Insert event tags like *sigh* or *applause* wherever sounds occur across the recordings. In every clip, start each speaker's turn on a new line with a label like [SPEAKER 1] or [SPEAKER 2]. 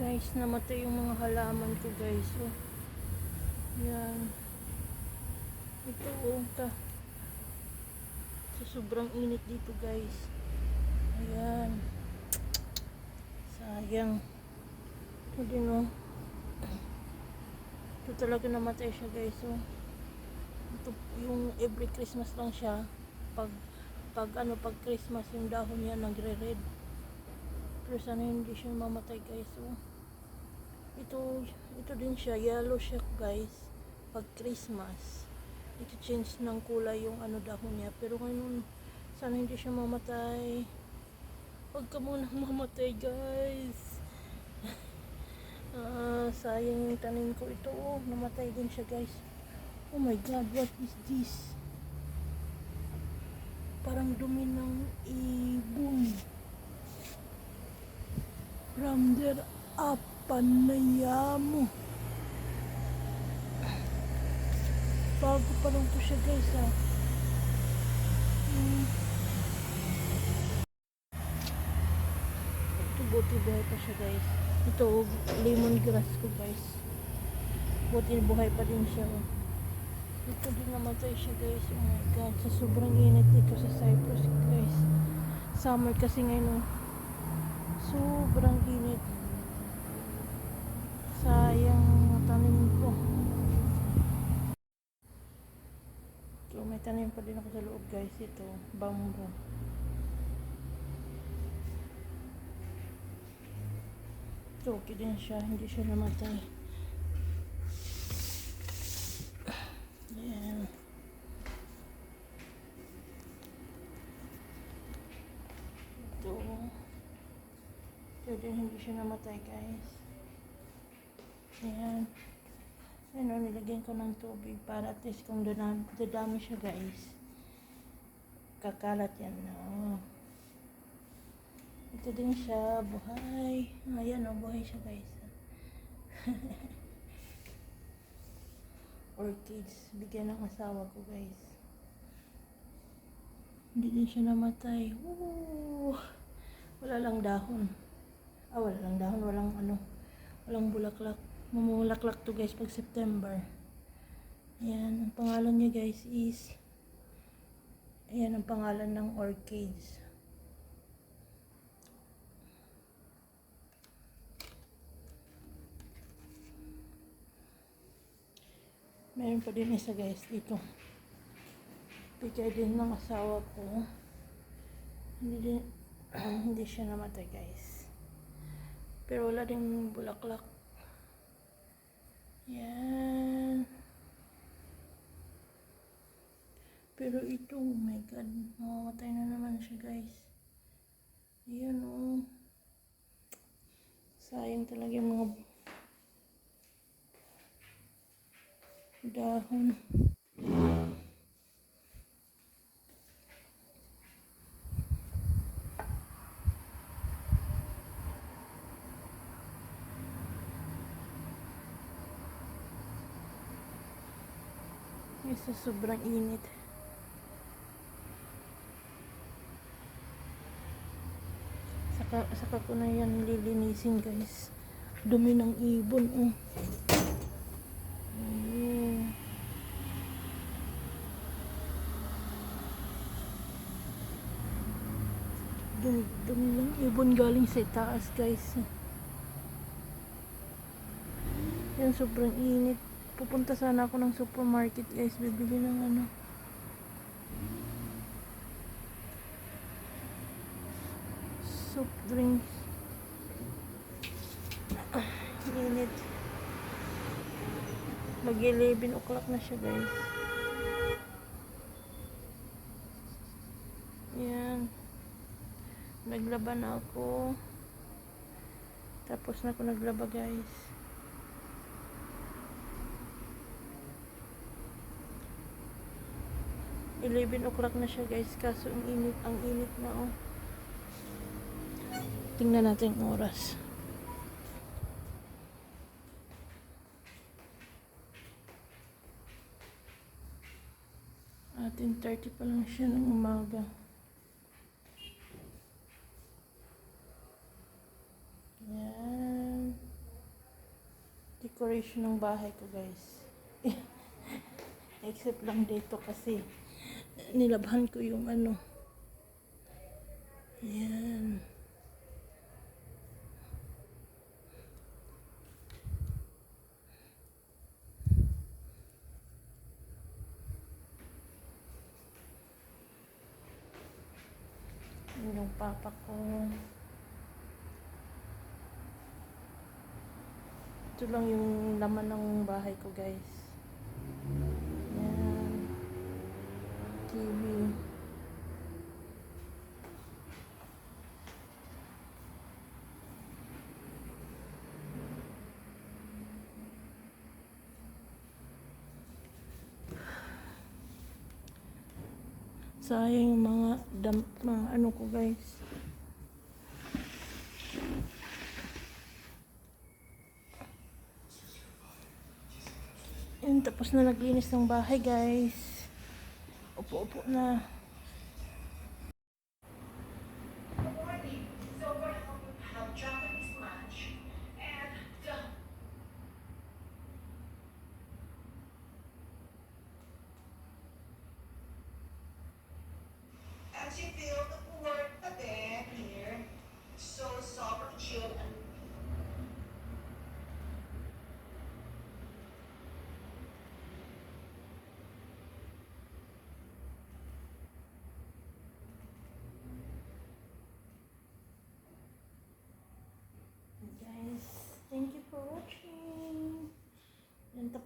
[SPEAKER 1] guys, namatay yung mga halaman ko guys. Oh. Yan. Ito oh, ta. Sa sobrang init dito guys. Ayan. Sayang. Ito din oh. Ito talaga namatay siya guys oh. Ito yung every Christmas lang siya. Pag pag ano pag Christmas yung dahon niya nagre-red. Pero sana hindi siya mamatay guys oh. Ito ito din siya yellow siya guys pag Christmas. Ito change ng kulay yung ano dahon niya. Pero ngayon sana hindi siya mamatay. Huwag ka munang *laughs* mamatay guys. *laughs* Ah, sayang yung tanim ko ito. Oh, namatay din siya guys. Oh my god, what is this? Parang dumi ng ibon. Ramder apanayamo. Bago pa lang to siya guys ah. Hmm. Ito buti buhay pa siya guys. Ito lemongrass ko guys. Buti buhay pa din siya oh. Ito din namatay siya guys. Oh my god. Sa sobrang init dito sa Cyprus guys. Summer kasi ngayon oh. Sobrang init. Sayang mga tanim ko. So, may tanim pa din ako sa loob guys. Ito, bamboo. Ito, okay din siya. Hindi siya namatay. Hindi siya namatay guys. Ayan. Ano, nilagyan ko ng tubig para at least kung dadami, dadami siya guys. Kakalat yan na. Oh. Ito din siya, buhay. Ayan o, buhay siya guys. *laughs* Orchids, bigyan ng asawa ko guys. Hindi din siya namatay. Woo! Wala lang dahon. Ah, wala lang dahon, walang ano, walang bulaklak. Mamulaklak to guys pag September. Ayan, ang pangalan niya guys is Ayan ang pangalan ng orchids. Meron pa din isa guys dito. Bigay din ng asawa ko. Hindi din, *clears throat* hindi siya namatay guys. Pero wala din bulaklak. Yan. Pero ito, oh my god, mamamatay na naman siya guys. Ayan oh. Sayang talaga yung mga dahon. Isa sobrang init. Saka, saka ko na yan lilinisin guys. Dumi ng ibon oh. Ayun. Dumi, dumi ibon galing sa taas guys. Yan sobrang init. Pupunta sana ako ng supermarket guys. Bibili ng ano. Soup drinks. Ah, init. Mag 11 o'clock na siya guys. Yan. Naglaba na ako. Tapos na ako naglaba guys. Eleven o'clock na siya guys. Kaso ang init, ang init na oh. Tingnan natin ang oras. Atin 30 pa lang siya ng umaga. Yan. decoration ng bahay ko guys. *laughs* Except lang dito kasi nilabhan ko yung ano. Yan. Yun yung papa ko. Ito lang yung laman ng bahay ko, guys. TV. Sayang yung mga, dam, mga ano ko, guys. Yun, tapos na naglinis ng bahay, guys. 婆婆。呢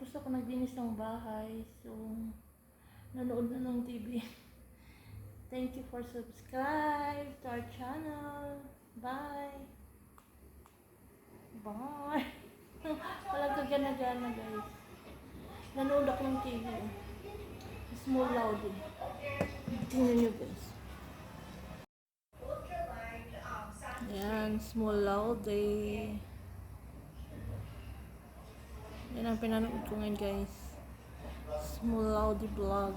[SPEAKER 1] tapos ako naglinis ng bahay. So, nanood na ng TV. *laughs* Thank you for subscribe to our channel. Bye. Bye. *laughs* Walang kagana-gana guys. Nanood ako ng TV. Small loud eh. Tingnan nyo guys.
[SPEAKER 2] ultralight um, sun
[SPEAKER 1] Yan, small loud eh. Yan ang pinanood ko ngayon guys. Small vlog.